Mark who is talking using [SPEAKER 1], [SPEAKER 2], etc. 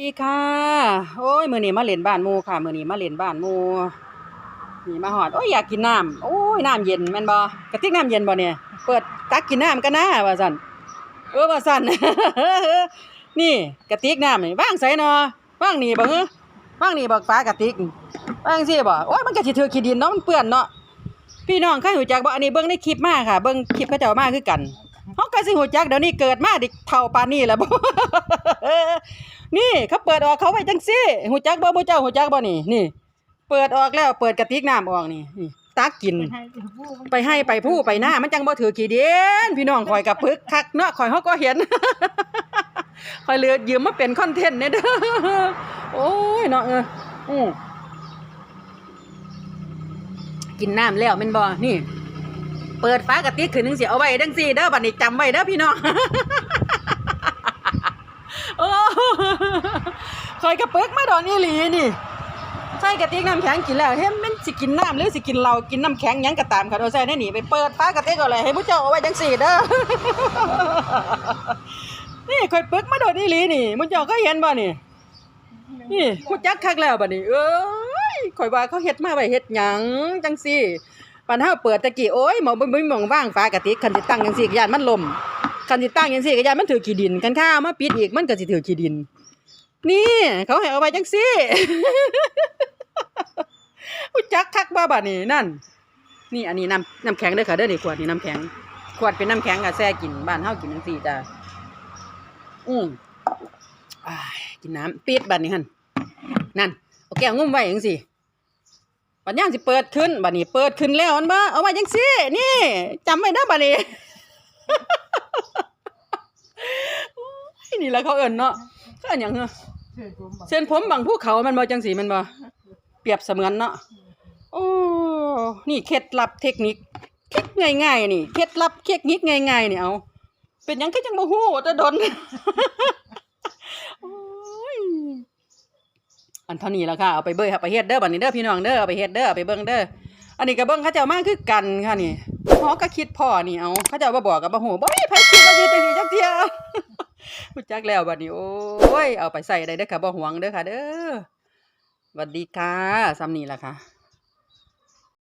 [SPEAKER 1] ดีค่ะ โอ้ยมือนี้มาเล่นบ้านมูค่ะ มือนี้มาเล่นบ้านมูนี่มาฮอด โอ้ยอยากกินน้ำโอ้ยน้ำเย็นแม่นบ่กระติกน้ำเย็นบ่เนี่ย เปิดตักกินน้ำกันนะว่าซั่นเออว่าซั่นนี่กระติกน้ำนี่วางไสเนาะวางนี่บ่ฮึวางนี่บ่ฟ้ากระติกวางซี่บ่โอ้ยมันก็สิถือขี้ดินเนาะมันเปื้อนเนาะ พี่น้องเคยรู้จักบ่อันนี้เบิ่งในคลิปมากค่ะ เบิ่งคลิปเขาเจ้ามาคือกันเฮาก็สิรู้จักเดี๋ยวนี้เกิดมาดิเฒ่าปานนี้แล้วบ่ นี่เขาเปิดออกเขาไว้จังซี่หูจักบ่บ่เจ้าหูจักบ่นี่นี่ เปิดออกแล้วเปิดกระติกน้ำออกนี่นี่ตักกิน ไปให้ไปผู้ไปหน้ามันจังบ่ถือขี้เดียนพี่น้องข่อยกับปึกคักเนาะข่อยเฮาก็เห็นข่อยเหลือยืมมาเป็นคอนเทนต์เนี่ยเด้อโอ้ยเนาะเอออือกินน้ำแล้วแม่นบ่นี่ เปิดฝากระติกขึ้นจังซี่เอาไว้จังซี่เด้อบัดนี้จำไว้เด้อพี่น้องโอ้ คอยกระเปิกมาดอนอีหลีนี่ใส่กระติกน้ำแข็งกินแล้วเฮ้ยมันสิกินน้ำหรือสิกินเหลากินน้ำแข็งหยังก็ตามค่ะเอาใส่ในนี่ไปเปิดฟ้ากระติกเอาเลยให้ผู้เจ้าเอาไว้จังสี่เด้อ นี่คอยเปิกมาดอนอีหลีนี่ผู้เจ้าก็เห็นบ่นี่ นี่ผู้จักคักแล้วบัดนี้เอ้ยข่อยว่าเขาเฮ็ดมาไว้เฮ็ดหยังจังซี่ปันเฮาเปิดตะกี้โอ้ยหมองบ่มีหมองว่างฟ้ากระติกคันสิตั้งจังซี่ย่านมันล่ม คันสิตั้งจังซี่ก็ย่านมันถือขี้ดินคันข้าวมาปิดอีกมันก็สิถือขี้ดิน นี่ เขาให้เอาไว้จังซี่ผู้จักคักบ่บัดนี้นั่น นี่อันนี้น้ำน้ำแข็งเด้อค่ะเด้อนี่ขวดนี่น้ำแข็ง ขวดเป็นน้ำแข็งก็แซ่กินบ้านเฮากินจังซี่จ้ะอืมอ้กินน้ำปิดบัดนี้หั่นนั่นเอาแก้วงุ้มไว้จังซี่บัดย่างสิเปิดขึ้นบัดนี้เปิดขึ้นแล้วมันบ่เอาไว้จังซี่นี่จำไว้เด้บัดนี้ นี่แหละเขาเอิ้นเนาะก็อันหยังเนาะเส้นผมบางภูเขามันบ่จังสีมันบ่เปรียบเสมือนเนาะโอ้นี่เคล็ดลับเทคนิคคิดง่ายๆนี่เคล็ดลับเทคนิคง่ายๆนี่เอาเป็นยังคือจังบ่ฮู้แต่ดนอันเท่านี้แล้วค่ะเอาไปเบิ่งเอาไปเฮ็ดเด้อบัดนี้เด้อพี่น้องเด้อเอาไปเฮ็ดเด้อไปเบิ่งเด้ออันนี้ก็เบิ่งเขาเจ้ามาคือกันค่ะนี่ฮอก็คิดพ่อนี่เอาเขาเจ้าบ่บอกก็บ่ฮู้บ่มีไผคิดว่าสิเที่ย รู้จักแล้วบัดนี้โอ้ยเอาไปใส่ได้เด้อค่ะบ่หวงเด้อค่ะ เด้อสวัสดีค่ะซ้ำนี่ล่ะค่ะ